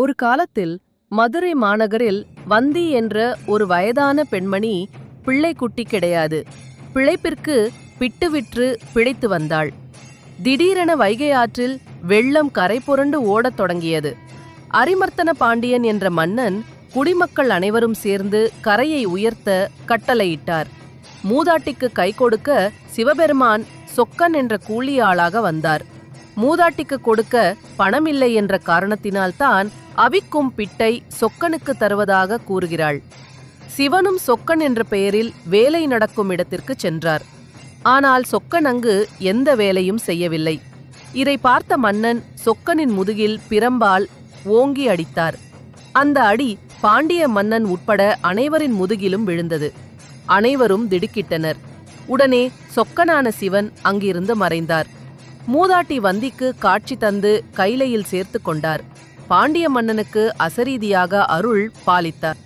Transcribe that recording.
ஒரு காலத்தில் மதுரை மாநகரில் வந்தி என்ற ஒரு வயதான பெண்மணி பிள்ளைக்குட்டி கிடையாது. பிழைப்பிற்கு பிட்டு விற்று பிழைத்து வந்தாள். திடீரென வைகை ஆற்றில் வெள்ளம் கரை புரண்டு ஓடத் தொடங்கியது. அரிமர்த்தன பாண்டியன் என்ற மன்னன் குடிமக்கள் அனைவரும் சேர்ந்து கரையை உயர்த்த கட்டளையிட்டார். மூதாட்டிக்கு கை கொடுக்க சிவபெருமான் சொக்கன் என்ற கூலியாளாக வந்தார். மூதாட்டிக்கு கொடுக்க பணமில்லை என்ற காரணத்தினால்தான் அவிக்கும் பிட்டை சொக்கனுக்கு தருவதாக கூறுகிறாள். சிவனும் சொக்கன் என்ற பெயரில் வேலை நடக்கும் இடத்திற்கு சென்றார். ஆனால் சொக்கன் அங்கு எந்த வேலையும் செய்யவில்லை. இதை பார்த்த மன்னன் சொக்கனின் முதுகில் பிரம்பால் ஓங்கி அடித்தார். அந்த அடி பாண்டிய மன்னன் உட்பட அனைவரின் முதுகிலும் விழுந்தது. அனைவரும் திடுக்கிட்டனர். உடனே சொக்கனான சிவன் அங்கிருந்து மறைந்தார். மூதாட்டி வந்திக்கு காட்சி தந்து கைலையில் சேர்த்து கொண்டார். பாண்டிய மன்னனுக்கு அசரீதியாக அருள் பாலித்தார்.